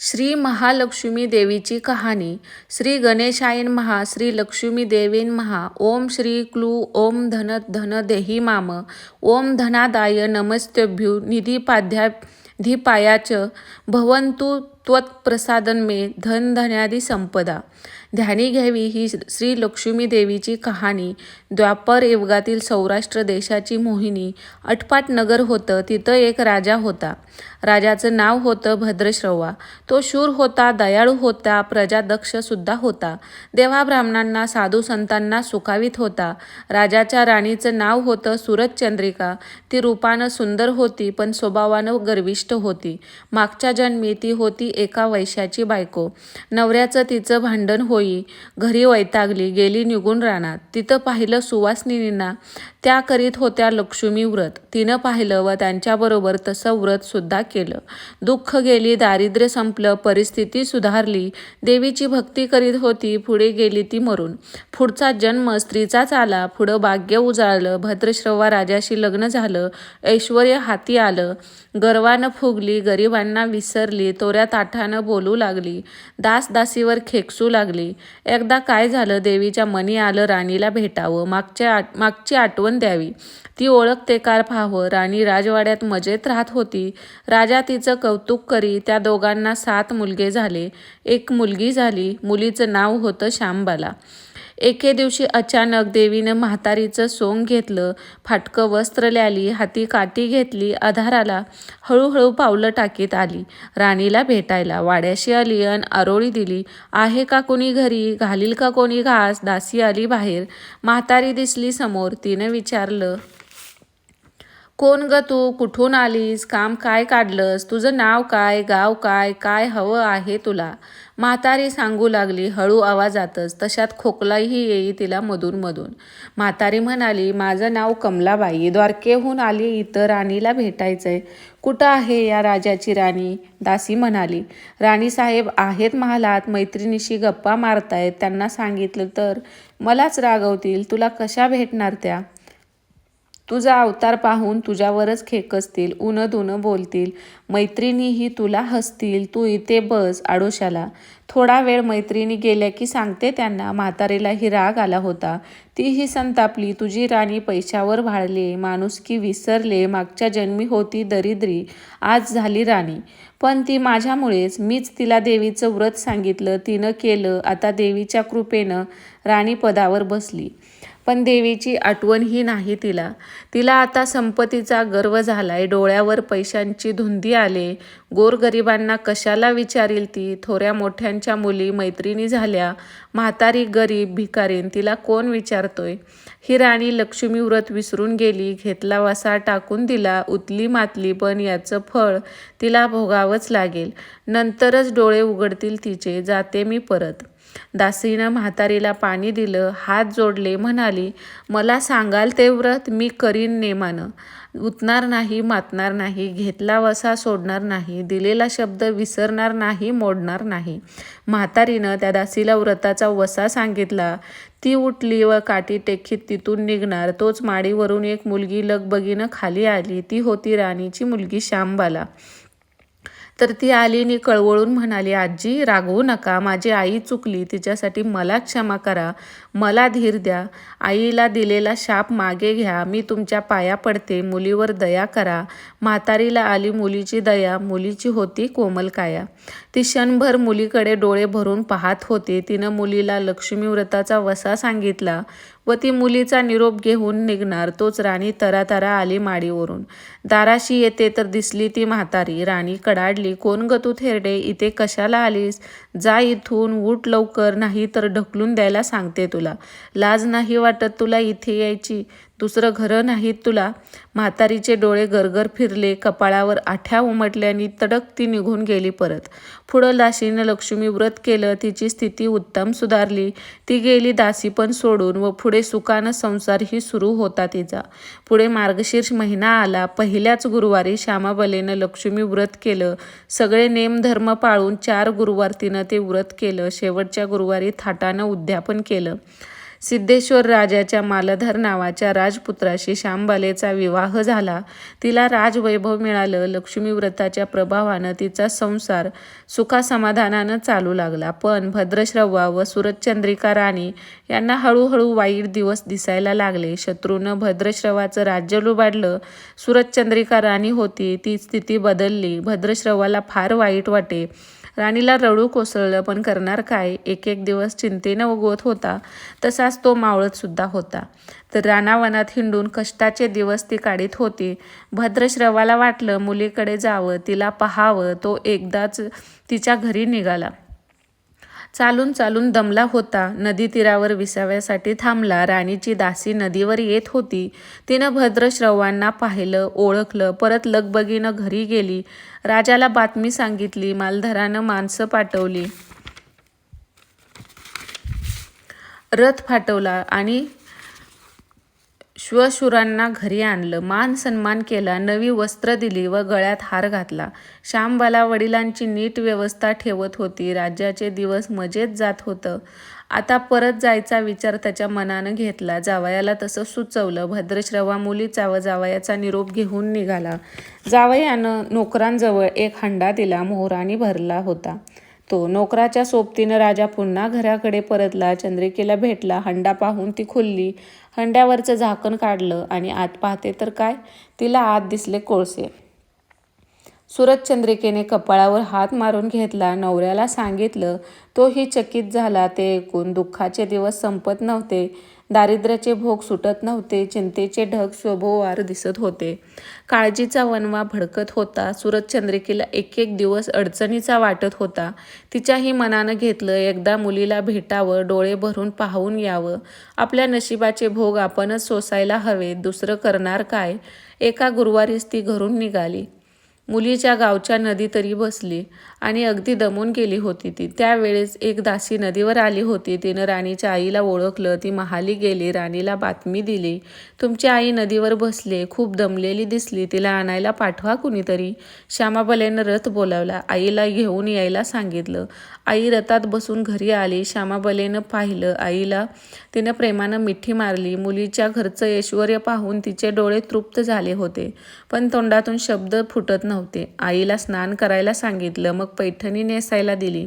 श्री महालक्ष्मी देवीची कहाणी. श्री गणेशायन महा श्री लक्ष्मी देवेन महा ओम श्री क्लू ओम धन धन देही माम ओम धनादाय नमस्तेभ्यु निधीपाध्याधिपायाच भवंतु त्वत्प्रसादन मे धन धन्यादी संपदा। ध्यानी घ्यावी ही श्री लक्ष्मी देवीची कहाणी. द्वापर युगातील सौराष्ट्र देशाची मोहिनी. अटपाट नगर होतं तिथं एक राजा होता. राजाचं नाव होतं भद्रश्रवा. तो शूर होता दयाळू होता प्रजादक्षसुद्धा होता. देवा ब्राह्मणांना साधू संतांना सुखावीत होता. राजाच्या राणीचं नाव होतं सुरतचंद्रिका ती रूपानं सुंदर होती पण स्वभावानं गर्विष्ठ होती. मागच्या जन्मी ती होती एका वैश्याची बायको. नवऱ्याचं तिचं भांडण होई घरी वैतागली गेली निघून रानात. तिथं पाहिलं सुवासिनींना. त्या करीत होत्या लक्ष्मी व्रत. तिनं पाहिलं व त्यांच्याबरोबर तसं व्रत सुद्धा केलं. दुःख गेली दारिद्र्य संपलं परिस्थिती सुधारली. देवीची भक्ती करीत होती पुढे गेली ती मरून. पुढचा जन्म स्त्रीचाच आला. पुढं भाग्य उजाळलं. भद्रश्रवा राजाशी लग्न झालं. ऐश्वर हाती आलं. गर्वानं फुगली गरिबांना विसरली तोऱ्या ताठानं बोलू लागली दास दासीवर खेकसू लागली. एकदा काय झालं देवीच्या मनी आलं राणीला भेटावं मागच्या आ मागची आठवण द्यावी. ती ओळखते कार पाहावं राणी राजवाड्यात मजेत राहत होती. राजा तिचं कौतुक करी त्या दोघांना सात मुलगे झाले. एक मुलगी झाली मुलीचं नाव होतं श्यामबाला. एके दिवशी अचानक देवीनं म्हातारीचं सोंग घेतलं फाटकं वस्त्र ल्याली हाती काठी घेतली आधाराला हळूहळू पावलं टाकीत आली. राणीला भेटायला वाड्याशी आली अन आरोळी दिली आहे का कोणी घरी? घालील का कोणी घास? दासी आली बाहेर. म्हातारी दिसली समोर तिनं विचारलं कोण ग तू? कुठून आलीस? काम काय काढलंस? तुझं नाव काय? गाव काय? काय हवं आहे तुला? म्हातारी सांगू लागली हळू आवाजातच तशात खोकलाही येई तिला मधून मधून म्हातारी म्हणाली माझं नाव कमलाबाई द्वारकेहून आली इथं राणीला भेटायचंय. कुठं आहे या राजाची राणी? दासी म्हणाली राणीसाहेब आहेत महालात मैत्रिणीशी गप्पा मारतायत त्यांना सांगितलं तर मलाच रागवतील तुला कशा भेटणार त्या? तुझा अवतार पाहून तुझ्यावरच खेकसतील उनं दुनं बोलतील. मैत्रिणीही तुला हसतील तू इथे बस आडोशाला. थोडा वेळ मैत्रिणी गेल्या की सांगते त्यांना म्हातारीलाही राग आला होता. तीही संतापली तुझी राणी पैशावर भाळले माणुसकी विसरले मागच्या जन्मी होती दरिद्री आज झाली राणी. पण ती माझ्यामुळेच मीच तिला देवीचं व्रत सांगितलं तिनं केलं आता देवीच्या कृपेनं राणीपदावर बसली. पण देवीची आठवणही नाही तिला. तिला आता संपत्तीचा गर्व झालाय. डोळ्यावर पैशांची धुंदी आले. गोरगरिबांना कशाला विचारील ती? थोड्या मोठ्यांच्या मुली मैत्रिणी झाल्या. म्हातारी गरीब भिकारीन तिला कोण विचारतोय? ही राणी लक्ष्मी व्रत विसरून गेली. घेतला वसा टाकून दिला. उतली मातली पण याचं फळ तिला भोगावंच लागेल. नंतरच डोळे उघडतील तिचे. जाते मी परत. दासीनं म्हातारीला पाणी दिलं हात जोडले म्हणाली मला सांगाल ते व्रत मी करीन नेमानं. उतणार नाही मातणार नाही घेतला वसा सोडणार नाही दिलेला शब्द विसरणार नाही मोडणार नाही. म्हातारीनं त्या दासीला व्रताचा वसा सांगितला. ती उठली व काठी टेकीत तिथून निघणार. तोच माडीवरून एक मुलगी लगबगीनं खाली आली. ती होती राणीची मुलगी श्यामबाला. तर ती आली आणि कळवळून म्हणाली आजी रागवू नका. माझी आई चुकली. तिच्यासाठी मला क्षमा करा. मला धीर द्या. आईला दिलेला शाप मागे घ्या. मी तुमच्या पाया पडते. मुलीवर दया करा. म्हातारीला आली मुलीची दया. मुलीची होती कोमल काया. ती क्षणभर मुलीकडे डोळे भरून पाहत होते. तिनं मुलीला लक्ष्मीव्रताचा वसा सांगितला व ती मुलीचा निरोप घेऊन निघणार. तोच राणी तरातरा आली माडीवरून. दाराशी येते तर दिसली ती म्हातारी. राणी कडाडली कोण ग तू थेरडे? इथे कशाला आलीस? जा इथून उठ लवकर. नाही तर ढकलून द्यायला सांगते तुला. लाज नाही वाटत तुला इथे यायची. दुसरं घरं नाहीत तुला. म्हातारीचे डोळे गरगर फिरले कपाळावर आठ्या उमटल्याने तडक ती निघून गेली परत. पुढं दाशीनं लक्ष्मी व्रत केलं तिची स्थिती उत्तम सुधारली. ती गेली दासी पण सोडून व पुढे सुखानं संसारही सुरू होता तिचा. पुढे मार्गशीर्ष महिना आला. पहिल्याच गुरुवारी श्यामाबलेनं लक्ष्मी व्रत केलं. सगळे नेमधर्म पाळून चार गुरुवार तिनं ते व्रत केलं. शेवटच्या गुरुवारी थाटानं उद्यापन केलं. सिद्धेश्वर राजाच्या मालधर नावाच्या राजपुत्राशी शांबालेचा विवाह झाला. तिला राजवैभव मिळालं. लक्ष्मीव्रताच्या प्रभावानं तिचा संसार सुखासमाधानानं चालू लागला. पण भद्रश्रवा व सुरतचंद्रिका राणी यांना हळूहळू वाईट दिवस दिसायला लागले. शत्रूनं भद्रश्रवाचं राज्य लुबाडलं. सुरतचंद्रिका राणी होती. ती स्थिती बदलली. भद्रश्रवाला फार वाईट वाटे. राणीला रडू कोसळलं पण करणार काय? एक एक दिवस चिंतेनं उगवत होता तसाच तो मावळत सुद्धा होता. तर रानावनात हिंडून कष्टाचे दिवस ती काढीत होती. भद्रश्रवाला वाटलं मुलीकडे जावं तिला पहावं तो एकदाच तिच्या घरी निघाला. चालून चालून दमला होता. नदी तीरावर विसाव्यासाठी थांबला. राणीची दासी नदीवर येत होती. तिनं भद्रश्रवांना पाहिलं ओळखलं परत लगबगीनं घरी गेली. राजाला बातमी सांगितली मालधरानं माणसं पाठवली. रथ फाटवला आणि श्वशुरांना घरी आणलं. मान सन्मान केला. नवी वस्त्र दिली व गळ्यात हार घातला. श्यामबाला वडिलांची नीट व्यवस्था ठेवत होती. राज्याचे दिवस मजेत जात होतं. आता परत जायचा विचार त्याच्या मनानं घेतला. जावयाला तसं सुचवलं. भद्रश्रवा मुलीचा व जावयाचा निरोप घेऊन निघाला. जावयानं नोकरांजवळ एक हंडा दिला. मोहराने भरला होता. तो नोकराच्या सोबतीनं राजा पुन्हा घराकडे परतला. चंद्रिकेला भेटला. हंडा पाहून ती खुलली. हंड्यावरचं झाकण काढलं आणि आत पाहते तर काय? तिला आत दिसले कोळसे. सुरतचंद्रिकेने कपाळावर हात मारून घेतला. नवऱ्याला सांगितलं तोही चकित झाला. ते ऐकून दुःखाचे दिवस संपत नव्हते. दारिद्र्याचे भोग सुटत नव्हते चिंतेचे ढग शोभोवार दिसत होते. काळजीचा वनवा भडकत होता सुरतचंद्रिकेला एक एक दिवस अडचणीचा वाटत होता. तिच्याही मनानं घेतलं एकदा मुलीला भेटावं डोळे भरून पाहून यावं. आपल्या नशिबाचे भोग आपणच सोसायला हवे दुसरं करणार काय? एका गुरुवारीच ती घरून निघाली. मुलीच्या गावच्या नदी तरी बसली आणि अगदी दमून गेली होती ती. त्यावेळेस एक दासी नदीवर आली होती. तिनं राणीच्या आईला ओळखलं. ती महाली गेली. राणीला बातमी दिली. तुमची आई नदीवर बसले. खूप दमलेली दिसली. तिला आणायला पाठवा कुणीतरी. श्यामाबलेनं रथ बोलावला. आईला घेऊन यायला सांगितलं. आई रथात बसून घरी आली. श्यामाबलेनं पाहिलं. आईला तिनं प्रेमानं मिठी मारली. मुलीच्या घरचं ऐश्वर पाहून तिचे डोळे तृप्त झाले होते. पण तोंडातून शब्द फुटत नव्हते. आईला स्नान करायला सांगितलं मग पैठणी नेसायला दिली.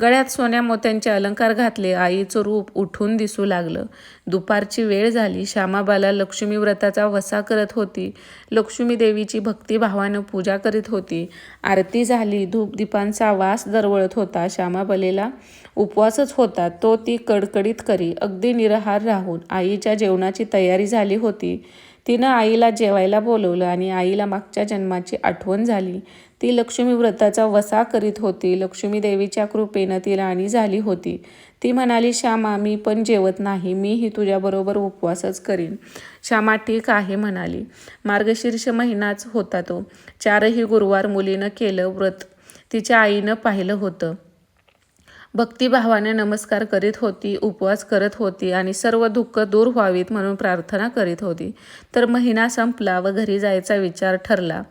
गळ्यात सोन्या मोत्यांचे अलंकार घातले आईचं रूप उठून दिसू लागलं. दुपारची वेळ झाली. श्यामाबाला लक्ष्मी व्रताचा वसा करत होती. लक्ष्मी देवीची भक्तिभावानं पूजा करीत होती. आरती झाली. धूपदीपांचा वास दरवळत होता. श्यामाबलेला उपवासच होता. तो ती कडकडीत करी. अगदी निरहार राहून आईच्या जेवणाची तयारी झाली होती. तिनं आईला जेवायला बोलवलं आणि आईला मागच्या जन्माची आठवण झाली. ती लक्ष्मी व्रताचा वसा करीत होती. लक्ष्मी देवीच्या कृपेनं ती राणी झाली होती. ती म्हणाली श्यामा मी पण जेवत नाही. मीही तुझ्याबरोबर उपवासच करीन. श्यामा ठीक आहे म्हणाली. मार्गशीर्ष महिनाच होता तो. चारही गुरुवार मुलीनं केलं व्रत. तिच्या आईनं पाहिलं होतं. भक्तिभावाने नमस्कार करीत होती उपवास करत होती आणि सर्व दुःख दूर व्हावीत म्हणून प्रार्थना करीत होती. तर महिना संपला व घरी जायचा विचार ठरला.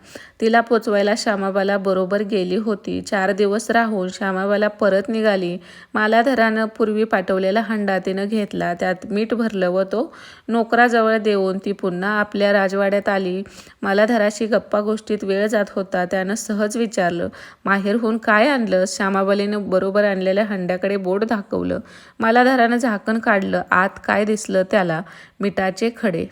तिला पोचवायला श्यामाबाला बरोबर गेली होती. चार दिवस राहून श्यामाबाला परत निघाली. मालाधरानं पूर्वी पाठवलेला हंडा तिनं घेतला. त्यात मीठ भरलं व तो नोकराजवळ देऊन ती पुन्हा आपल्या राजवाड्यात आली. मालाधराशी गप्पा गोष्टीत वेळ जात होता. त्यानं सहज विचारलं माहेरहून काय आणलं श्यामाबालीनं बरोबर आणलेल्या हंड्याकडे बोट दाखवलं. मालाधारानं झाकण काढलं. आत काय दिसलं त्याला? मिठाचे खडे.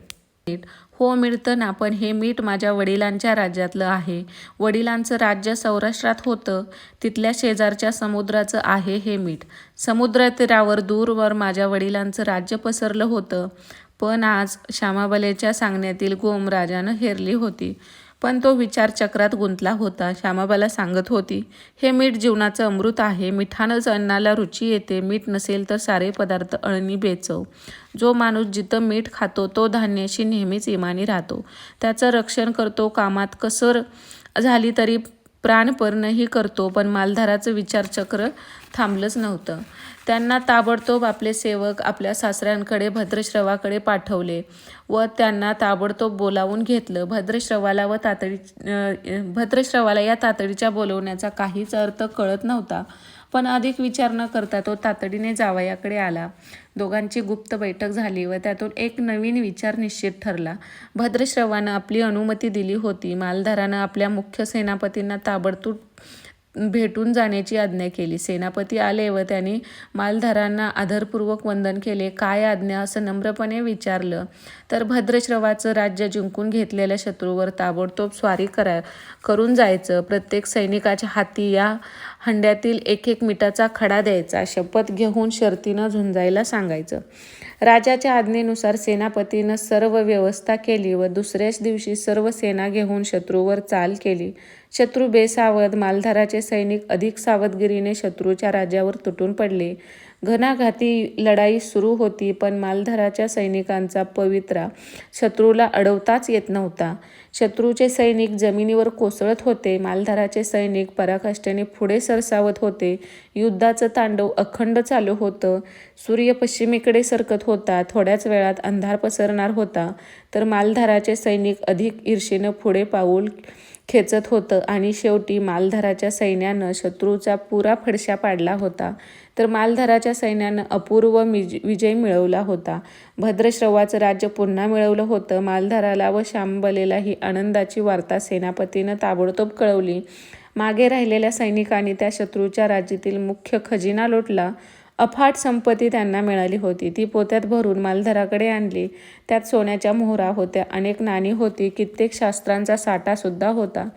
मीठ हो मिळतं ना पण हे मीठ माझ्या वडिलांच्या राज्यातलं आहे. वडिलांचं राज्य सौराष्ट्रात होतं. तिथल्या शेजारच्या समुद्राचं आहे हे मीठ. समुद्रतीरावर दूरवर माझ्या वडिलांचं राज्य पसरलं होतं. पण आज श्यामाबलेच्या सांगण्यातील गोम राजानं हेरली होती. पण तो विचारचक्रात गुंतला होता. श्यामाबाला सांगत होती हे मीठ जीवनाचं अमृत आहे. मिठानंच अन्नाला रुची येते. मीठ नसेल तर सारे पदार्थ अळणी बेचव. जो माणूस जिथं मीठ खातो तो धान्याशी नेहमीच इमानी राहतो. त्याचं रक्षण करतो कामात कसर झाली तरी प्राणपर्णही करतो. पण मालधाराचं विचारचक्र थांबलंच नव्हतं. त्यांना ताबडतोब आपले सेवक आपल्या सासऱ्यांकडे भद्रश्रवाकडे पाठवले व त्यांना ताबडतोब बोलावून घेतलं. भद्रश्रवाला व तातडी भद्रश्रवाला या तातडीच्या बोलवण्याचा काहीच अर्थ कळत नव्हता. पण अधिक विचार न करता तो तातडीने जावयाकडे आला. दोघांची गुप्त बैठक झाली व त्यातून एक नवीन विचार निश्चित ठरला. भद्रश्रवानं आपली अनुमती दिली होती. मालधारानं आपल्या मुख्य सेनापतींना ताबडतोब भेटून जाण्याची आज्ञा केली. सेनापती आले व त्यांनी मालधारांना आदरपूर्वक वंदन केले. काय आज्ञा? असं नम्रपणे विचारलं. तर भद्रश्रवाचं राज्य जिंकून घेतलेल्या शत्रूवर ताबडतोब स्वारी करा करून जायचं. प्रत्येक सैनिकाच्या हाती या हंड्यातील एक एक मिठाचा खडा द्यायचा. शपथ घेऊन शर्तीनं झुंजायला सांगायचं. राजाच्या आज्ञेनुसार सेनापतीनं सर्व व्यवस्था केली व दुसऱ्याच दिवशी सर्व सेना घेऊन शत्रूवर चाल केली. शत्रू बेसावध मालधाराचे सैनिक अधिक सावधगिरीने शत्रूच्या राज्यावर तुटून पडले. घणाघाती लढाई सुरू होती पण मालधाराच्या सैनिकांचा पवित्रा शत्रूला अडवताच येत नव्हता. शत्रूचे सैनिक जमिनीवर कोसळत होते मालधाराचे सैनिक पराकाष्ठेने पुढे सरसावत होते. युद्धाचं तांडव अखंड चालू होतं. सूर्य पश्चिमेकडे सरकत होता थोड्याच वेळात अंधार पसरणार होता. तर मालधाराचे सैनिक अधिक ईर्षेनं पुढे पाऊल खेचत होतं आणि शेवटी मालधराच्या सैन्यानं शत्रूचा पुरा फडशा पाडला होता. तर मालधराच्या सैन्यानं अपूर्व मिज विजय मिळवला होता. भद्रश्रवाचं राज्य पुन्हा मिळवलं होतं. मालधराला व श्यामबलेला ही आनंदाची वार्ता सेनापतीनं ताबडतोब कळवली. मागे राहिलेल्या सैनिकांनी त्या शत्रूच्या राज्यातील मुख्य खजिना लोटला. अफाट संपत्ती त्यांना मिळाली होती. ती पोत्यात भरून मालधराकडे आणली. त्यात सोन्याच्या मोहरा होत्या. अनेक नाणी होती. कित्येक शास्त्रांचा साठासुद्धा होता.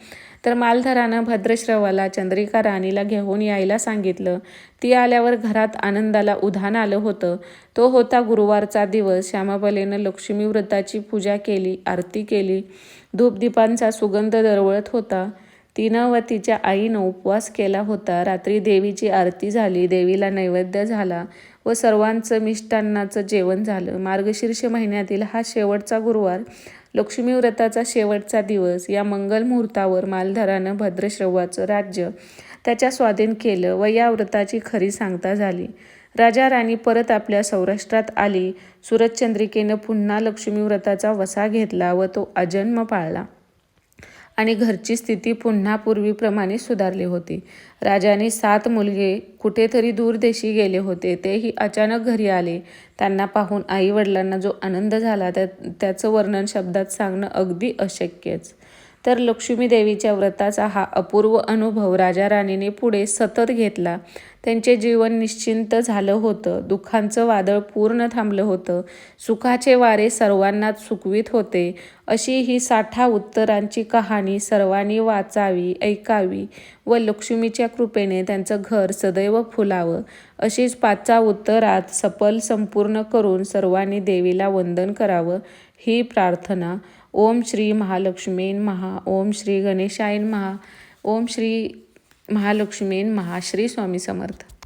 तर मालधरानं भद्रश्रवाला चंद्रिका राणीला घेऊन यायला सांगितलं. ती आल्यावर घरात आनंदाला उधाण आलं होतं. तो होता गुरुवारचा दिवस. श्यामाबलेनं लक्ष्मी व्रताची पूजा केली आरती केली. धूपदीपांचा सुगंध दरवळत होता. तिनं व तिच्या आईनं उपवास केला होता. रात्री देवीची आरती झाली. देवीला नैवेद्य झाला व सर्वांचं मिष्टान्नाचं जेवण झालं. मार्गशीर्ष महिन्यातील हा शेवटचा गुरुवार लक्ष्मी व्रताचा शेवटचा दिवस. या मंगल मुहूर्तावर मालधरानं भद्रश्रवाचं राज्य त्याच्या स्वाधीन केलं व या व्रताची खरी सांगता झाली. राजा राणी परत आपल्या सौराष्ट्रात आली. सूरजचंद्रिकेनं पुन्हा लक्ष्मी व्रताचा वसा घेतला व तो अजन्म पाळला. आणि घरची स्थिती पुन्हा पूर्वीप्रमाणे सुधारली होती. राजाने सात मुलगे कुठेतरी दूरदेशी गेले होते. तेही अचानक घरी आले. त्यांना पाहून आई वडिलांना जो आनंद झाला त्या त्याचं वर्णन शब्दात सांगणं अगदी अशक्यच. तर लक्ष्मी देवीच्या व्रताचा हा अपूर्व अनुभव राजा राणीने पुढे सतत घेतला. त्यांचे जीवन निश्चिंत झालं होतं. दुःखांचं वादळ पूर्ण थांबलं होतं. सुखाचे वारे सर्वांनाच सुखवीत होते. अशी ही साठा उत्तरांची कहाणी सर्वांनी वाचावी ऐकावी व लक्ष्मीच्या कृपेने त्यांचं घर सदैव फुलावं. अशीच पाचचा उत्तरात सफल संपूर्ण करून सर्वांनी देवीला वंदन करावं ही प्रार्थना ओम श्री महालक्ष्मीन महा ओम श्री गणेशायन महा ओम श्री महालक्ष्मीन महाश्री स्वामी समर्थ.